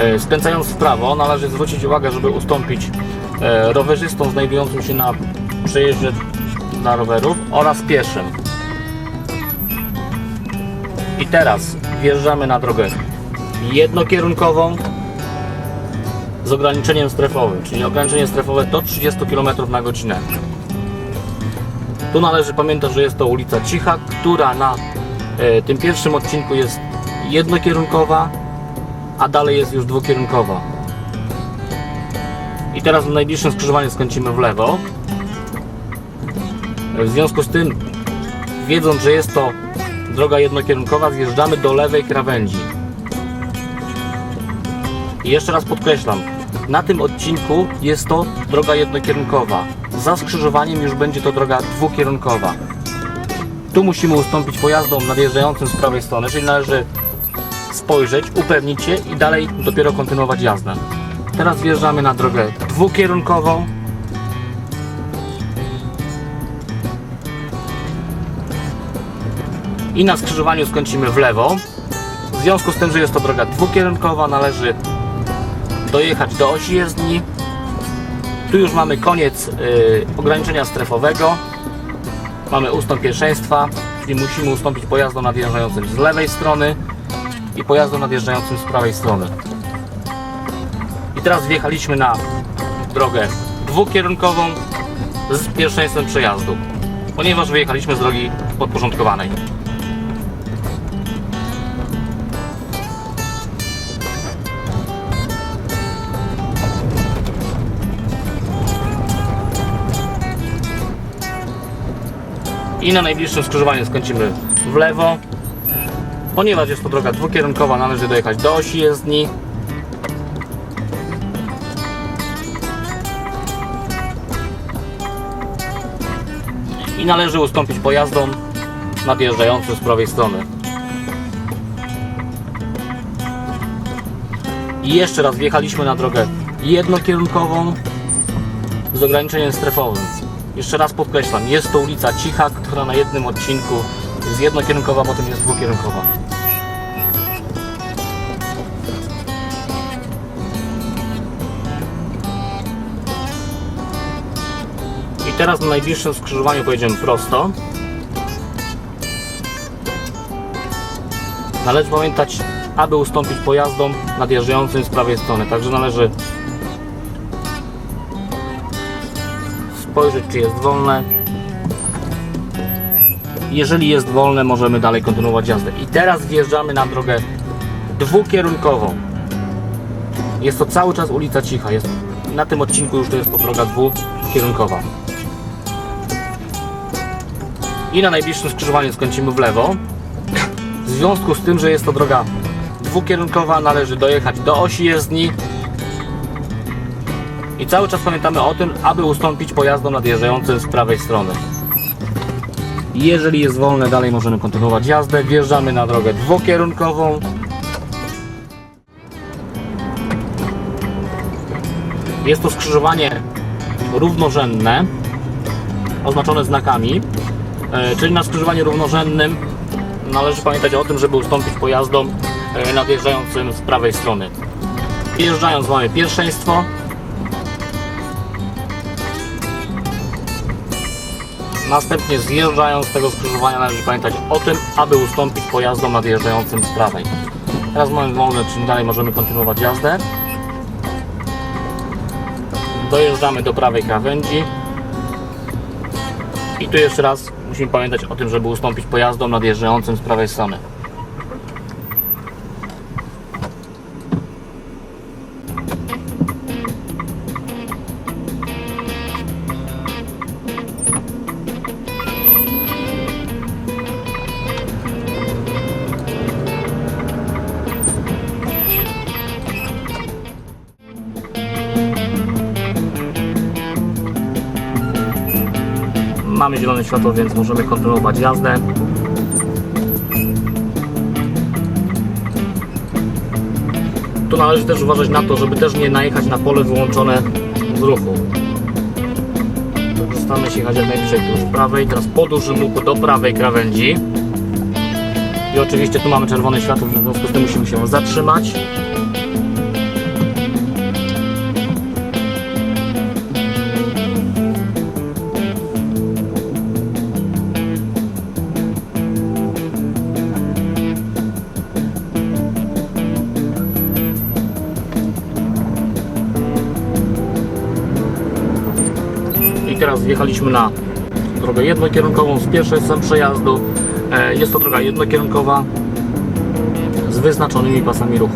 E, Skręcając w prawo należy zwrócić uwagę, żeby ustąpić e, rowerzystom znajdującym się na przejeździe dla rowerów oraz pieszym. I teraz wjeżdżamy na drogę jednokierunkową z ograniczeniem strefowym, czyli ograniczenie strefowe do 30 km na godzinę. Tu należy pamiętać, że jest to ulica Cicha, która na e, tym pierwszym odcinku jest jednokierunkowa, a dalej jest już dwukierunkowa. I teraz w najbliższym skrzyżowaniu skręcimy w lewo. W związku z tym, wiedząc, że jest to droga jednokierunkowa, zjeżdżamy do lewej krawędzi. I jeszcze raz podkreślam, na tym odcinku jest to droga jednokierunkowa. Za skrzyżowaniem już będzie to droga dwukierunkowa. Tu musimy ustąpić pojazdom nadjeżdżającym z prawej strony, czyli należy spojrzeć, upewnić się i dalej dopiero kontynuować jazdę. Teraz wjeżdżamy na drogę dwukierunkową. I na skrzyżowaniu skręcimy w lewo. W związku z tym, że jest to droga dwukierunkowa, należy dojechać do osi jezdni. Tu już mamy koniec y, ograniczenia strefowego. Mamy ustąp pierwszeństwa, czyli musimy ustąpić pojazdom nadjeżdżającym z lewej strony i pojazdom nadjeżdżającym z prawej strony. I teraz wjechaliśmy na drogę dwukierunkową z pierwszeństwem przejazdu, ponieważ wyjechaliśmy z drogi podporządkowanej. I na najbliższym skrzyżowaniu skręcimy w lewo. Ponieważ jest to droga dwukierunkowa, należy dojechać do osi jezdni. I należy ustąpić pojazdom nadjeżdżającym z prawej strony. I jeszcze raz wjechaliśmy na drogę jednokierunkową z ograniczeniem strefowym. Jeszcze raz podkreślam, jest to ulica Cicha, która na jednym odcinku jest jednokierunkowa, potem jest dwukierunkowa. I teraz na najbliższym skrzyżowaniu pojedziemy prosto. Należy pamiętać, aby ustąpić pojazdom nadjeżdżającym z prawej strony. Także należy spojrzeć, czy jest wolne. Jeżeli jest wolne, możemy dalej kontynuować jazdę. I teraz wjeżdżamy na drogę dwukierunkową. Jest to cały czas ulica Cicha. Jest, na tym odcinku już to jest to droga dwukierunkowa. I na najbliższym skrzyżowaniu skręcimy w lewo. W związku z tym, że jest to droga dwukierunkowa, należy dojechać do osi jezdni i cały czas pamiętamy o tym, aby ustąpić pojazdom nadjeżdżającym z prawej strony. Jeżeli jest wolne, dalej możemy kontynuować jazdę. Wjeżdżamy na drogę dwukierunkową. Jest to skrzyżowanie równorzędne, oznaczone znakami, E, czyli na skrzyżowaniu równorzędnym należy pamiętać o tym, żeby ustąpić pojazdom e, nadjeżdżającym z prawej strony. Wjeżdżając mamy pierwszeństwo, Następnie zjeżdżając z tego skrzyżowania należy pamiętać o tym, aby ustąpić pojazdom nadjeżdżającym z prawej. Teraz mamy wolne, czyli dalej możemy kontynuować jazdę. Dojeżdżamy do prawej krawędzi. I tu jeszcze raz musimy pamiętać o tym, żeby ustąpić pojazdom nadjeżdżającym z prawej strony. Mamy zielone światło, więc możemy kontynuować jazdę. Tu należy też uważać na to, żeby też nie najechać na pole wyłączone z ruchu. Staramy się jechać jak najbliżej tuż prawej, teraz podłuż mu do prawej krawędzi. I oczywiście tu mamy czerwone światło, w związku z tym musimy się zatrzymać. Teraz wjechaliśmy na drogę jednokierunkową z pierwszej sem przejazdu. E, Jest to droga jednokierunkowa z wyznaczonymi pasami ruchu.